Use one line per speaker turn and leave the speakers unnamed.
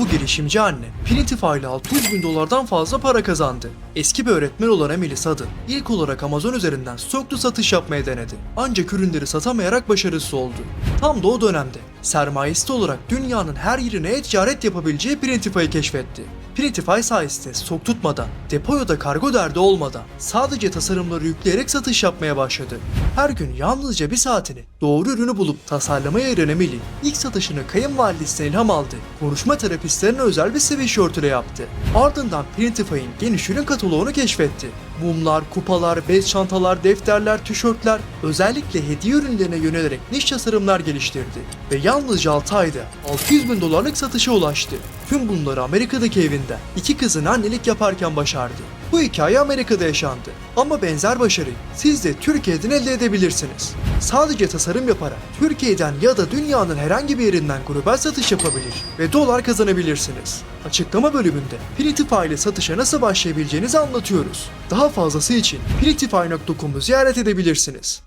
Bu girişimci anne Printify ile 600 bin dolardan fazla para kazandı. Eski bir öğretmen olan Emily Sudden ilk olarak Amazon üzerinden stoklu satış yapmaya denedi. Ancak ürünleri satamayarak başarısız oldu. Tam da o dönemde sermayesi olarak dünyanın her yerine e-ticaret yapabileceği Printify'ı keşfetti. Printify sayesinde stok tutmadan, depoya da kargo derdi olmadan sadece tasarımları yükleyerek satış yapmaya başladı. Her gün yalnızca bir saatini doğru ürünü bulup tasarlamaya ayıran Emily, ilk satışını kayınvalidesinden ilham aldı. Konuşma terapistlerine özel bir sweatshirt ile yaptı. Ardından Printify'in geniş ürün kataloğunu keşfetti. Mumlar, kupalar, bez çantalar, defterler, tişörtler, özellikle hediye ürünlerine yönelerek niş tasarımlar geliştirdi. Ve yalnızca 6 ayda 600 bin dolarlık satışa ulaştı. Tüm bunları Amerika'daki evinde iki kızın annelik yaparken başardı. Bu hikaye Amerika'da yaşandı. Ama benzer başarıyı siz de Türkiye'den elde edebilirsiniz. Sadece tasarım yaparak Türkiye'den ya da dünyanın herhangi bir yerinden global satış yapabilir ve dolar kazanabilirsiniz. Açıklama bölümünde Printify ile satışa nasıl başlayabileceğinizi anlatıyoruz. Daha fazlası için printify.com'u ziyaret edebilirsiniz.